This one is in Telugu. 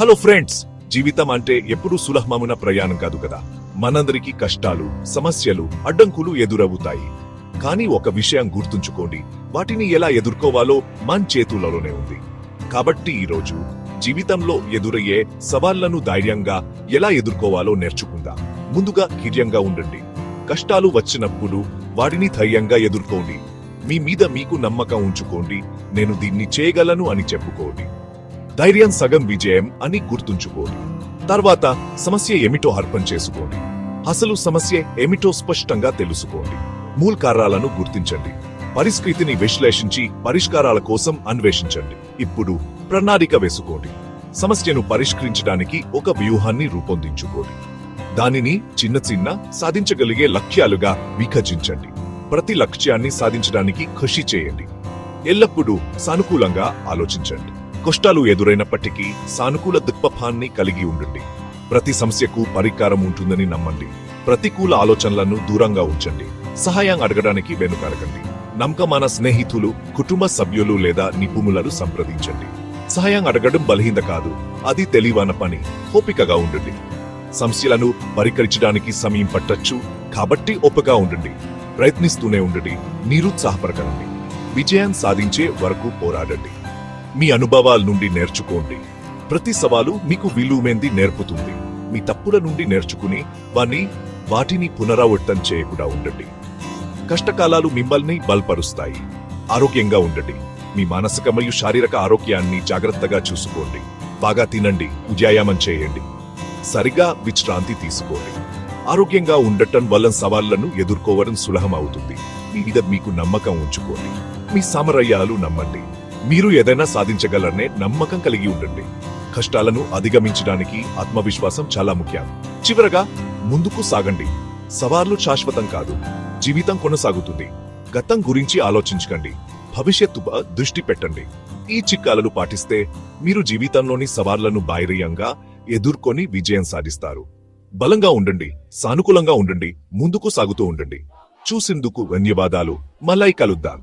హలో ఫ్రెండ్స్ జీవితం అంటే ఎప్పుడూ సులహమమున ప్రయాణం కాదు కదా. మనందరికీ కష్టాలు సమస్యలు అడ్డంకులు ఎదురవుతాయి. కానీ ఒక విషయం గుర్తుంచుకోండి వాటిని ఎలా ఎదుర్కోవాలో మన చేతులలోనే ఉంది. కాబట్టి ఈరోజు జీవితంలో ఎదురయ్యే సవాళ్ళను ధైర్యంగా ఎలా ఎదుర్కోవాలో నేర్చుకుందాం. ముందుగా ధైర్యంగా ఉండండి. కష్టాలు వచ్చినప్పుడు వాటిని ధైర్యంగా ఎదుర్కోండి. మీ మీద మీకు నమ్మకం ఉంచుకోండి. నేను దీన్ని చేయగలను అని చెప్పుకోండి. ధైర్యం సగం విజయం అని గుర్తుంచుకోండి. తర్వాత సమస్య ఏమిటో అర్పణ చేసుకోండి. అసలు సమస్య ఏమిటో స్పష్టంగా తెలుసుకోండి. మూల కారణాలను గుర్తించండి. పరిస్థితిని విశ్లేషించి పరిష్కారాల కోసం అన్వేషించండి. ఇప్పుడు ప్రణాళిక వేసుకోండి. సమస్యను పరిష్కరించడానికి ఒక వ్యూహాన్ని రూపొందించుకోండి. దానిని చిన్న చిన్న సాధించగలిగే లక్ష్యాలుగా విభజించండి ప్రతి లక్ష్యాన్ని సాధించడానికి కృషి చేయండి. ఎల్లప్పుడూ సానుకూలంగా ఆలోచించండి. కష్టాలు ఎదురైనప్పటికీ సానుకూల దృక్పథాన్ని కలిగి ఉండండి. ప్రతి సమస్యకు పరికారం ఉంటుందని నమ్మండి. ప్రతికూల ఆలోచనలను దూరంగా ఉంచండి. సహాయం అడగడానికి వెనుకాడకండి. నమ్మకమైన స్నేహితులు కుటుంబ సభ్యులు లేదా నిపుణులను సంప్రదించండి. సహాయం అడగడం బలహీన కాదు. అది తెలివైన పని. ఓపికగా ఉండండి. సమస్యలను పరికరించడానికి సమయం పట్టొచ్చు. కాబట్టి ఓపికగా ఉండండి. ప్రయత్నిస్తూనే ఉండండి. నిరుత్సాహపరకండి విజయం సాధించే వరకు పోరాడండి. మీ అనుభవాల నుండి నేర్చుకోండి. ప్రతి సవాలు మీకు విలువైంది నేర్పుతుంది. మీ తప్పుల నుండి నేర్చుకుని వాని వాటిని పునరావృతం చేయకుండా ఉండండి. కష్టకాలాలు మిమ్మల్ని బలపరుస్తాయి. ఆరోగ్యంగా ఉండండి. మీ మానసిక మరియు శారీరక ఆరోగ్యాన్ని జాగ్రత్తగా చూసుకోండి. బాగా తినండి. వ్యాయామం చేయండి. సరిగా విశ్రాంతి తీసుకోండి. ఆరోగ్యంగా ఉండటం వల్ల సవాళ్ళను ఎదుర్కోవడం సులభం అవుతుంది మీ మీద మీకు నమ్మకం ఉంచుకోండి. మీ సామరయ్యాలు నమ్మండి. మీరు ఏదైనా సాధించగలరనే నమ్మకం కలిగి ఉండండి. కష్టాలను అధిగమించడానికి ఆత్మవిశ్వాసం చాలా ముఖ్యం. చివరగా ముందుకు సాగండి. సవాళ్ళు శాశ్వతం కాదు. జీవితం కొనసాగుతుంది. గతం గురించి ఆలోచించకండి. భవిష్యత్తుపై దృష్టి పెట్టండి. ఈ చిక్కాలను పాటిస్తే మీరు జీవితంలోని సవాళ్ళను బాయిరీయంగా ఎదుర్కొని విజయం సాధిస్తారు. బలంగా ఉండండి. సానుకూలంగా ఉండండి. ముందుకు సాగుతూ ఉండండి. చూసిందుకు ధన్యవాదాలు. మళ్ళీ కలుద్దాం.